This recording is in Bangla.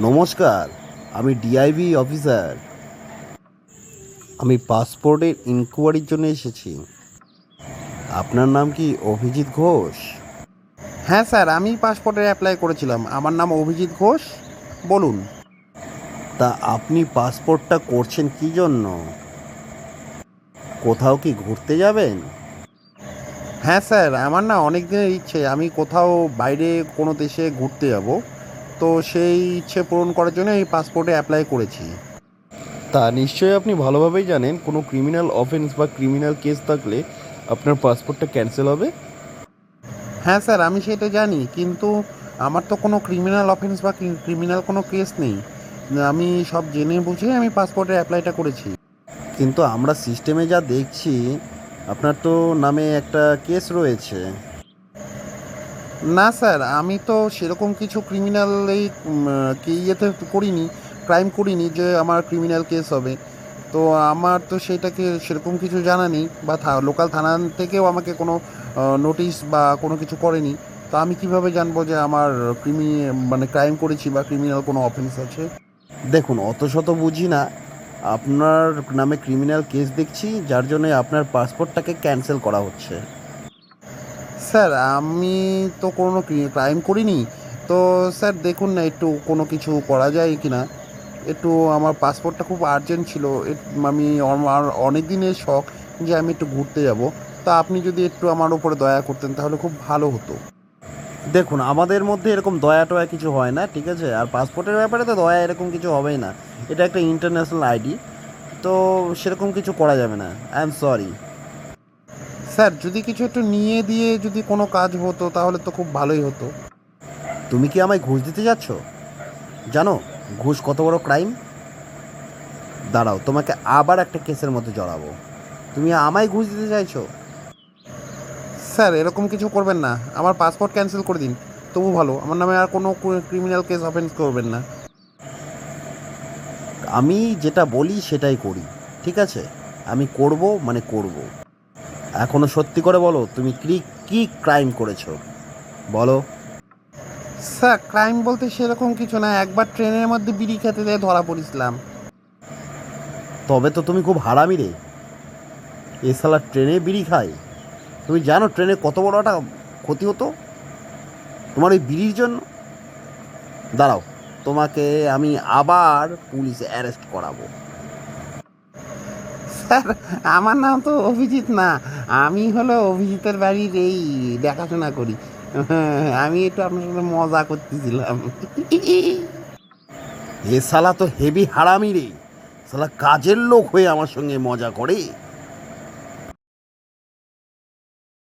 নমস্কার আমি ডিআইবি অফিসার আমি পাসপোর্টের ইনকোয়ারির জন্য এসেছি। আপনার নাম কি অভিজিৎ ঘোষ? হ্যাঁ স্যার আমি পাসপোর্টের অ্যাপ্লাই করেছিলাম। আমার নাম অভিজিৎ ঘোষ। বলুন। তা আপনি পাসপোর্টটা করছেন কি জন্য? কোথাও কি ঘুরতে যাবেন? হ্যাঁ স্যার আমার না অনেক দিনের ইচ্ছে। আমি কোথাও বাইরে কোনো দেশে ঘুরতে যাব। তো সেই ইচ্ছে পূরণ করার জন্য এই পাসপোর্টে অ্যাপ্লাই করেছি। তা নিশ্চয়ই আপনি ভালোভাবেই জানেন কোনো ক্রিমিনাল অফেন্স বা ক্রিমিনাল কেস থাকলে আপনার পাসপোর্টটা ক্যান্সেল হবে? হ্যাঁ স্যার আমি সেটা জানি কিন্তু আমার তো কোনো ক্রিমিনাল অফেন্স বা ক্রিমিনাল কোনো কেস নেই। আমি সব জেনে বুঝে আমি পাসপোর্টের অ্যাপ্লাইটা করেছি। কিন্তু আমরা সিস্টেমে যা দেখছি আপনার তো নামে একটা কেস রয়েছে। না স্যার, আমি তো সেরকম কিছু ক্রিমিনাল এই ইয়েতে করিনি ক্রাইম করিনি যে আমার ক্রিমিনাল কেস হবে। তো আমার তো সেটাকে সেরকম কিছু জানা নেই বা লোকাল থানা থেকেও আমাকে কোনো নোটিশ বা কোনো কিছু করেনি। তো আমি কীভাবে জানব যে আমার ক্রিমি মানে ক্রাইম করেছি বা ক্রিমিনাল কোনো অফেন্স আছে? দেখুন, অত শত বুঝি না। আপনার নামে ক্রিমিনাল কেস দেখছি, যার জন্য আপনার পাসপোর্টটাকে ক্যান্সেল করা হচ্ছে। স্যার, আমি তো কোনো ক্রাইম করিনি। তো স্যার, দেখুন না, একটু কোনো কিছু করা যায় কি না একটু আমার পাসপোর্টটা খুব আর্জেন্ট ছিল। আমি আমার অনেক দিনের শখ যে আমি একটু ঘুরতে যাব। তা আপনি যদি একটু আমার উপরে দয়া করতেন, তাহলে খুব ভালো হতো। দেখুন, আমাদের মধ্যে এরকম দয়া টয়া কিছু হয় না, ঠিক আছে? আর পাসপোর্টের ব্যাপারে তো দয়া এরকম কিছু হবেই না। এটা একটা ইন্টারন্যাশনাল আইডি তো সেরকম কিছু করা যাবে না। আই এম সরি স্যার যদি কিছু একটু নিয়ে দিয়ে যদি কোনো কাজ হতো তাহলে তো খুব ভালোই হতো। তুমি কি আমায় ঘুষ দিতে যাচ্ছ? জানো ঘুষ কত বড় ক্রাইম? দাঁড়াও তোমাকে আবার একটা কেসের মধ্যে জড়াবো। তুমি আমায় ঘুষ দিতে চাইছো? স্যার এরকম কিছু করবেন না। আমার পাসপোর্ট ক্যান্সেল করে দিন। তবু ভালো আমার নামে আর কোনো ক্রিমিনাল কেস অফেন্স করবেন না। আমি যেটা বলি সেটাই করি ঠিক আছে? আমি করব মানে করব। এখনও সত্যি করে বলো তুমি কি কি ক্রাইম করেছ? বলো। স্যার ক্রাইম বলতে সেরকম কিছু না একবার ট্রেনের মধ্যে বিড়ি খেতে দিয়ে ধরা পড়েছিলাম। তবে তো তুমি খুব হারামি রে। এ সালা ট্রেনে বিড়ি খায়। তুমি জানো ট্রেনে কত বড় একটা ক্ষতি হতো? তোমার ওই বিড়ির জন্য? দাঁড়াও তোমাকে আমি আবার পুলিশে অ্যারেস্ট করাবো। স্যার, আমার নাম তো অভিজিৎ না। আমি হলো অভিজিতের বাড়ির এই দেখাশোনা করি। আমি একটু আপনার সাথে মজা করতেছিলাম। এ সালা তো হেভি হারামি রে। সালা কাজের লোক হয়ে আমার সঙ্গে মজা করে।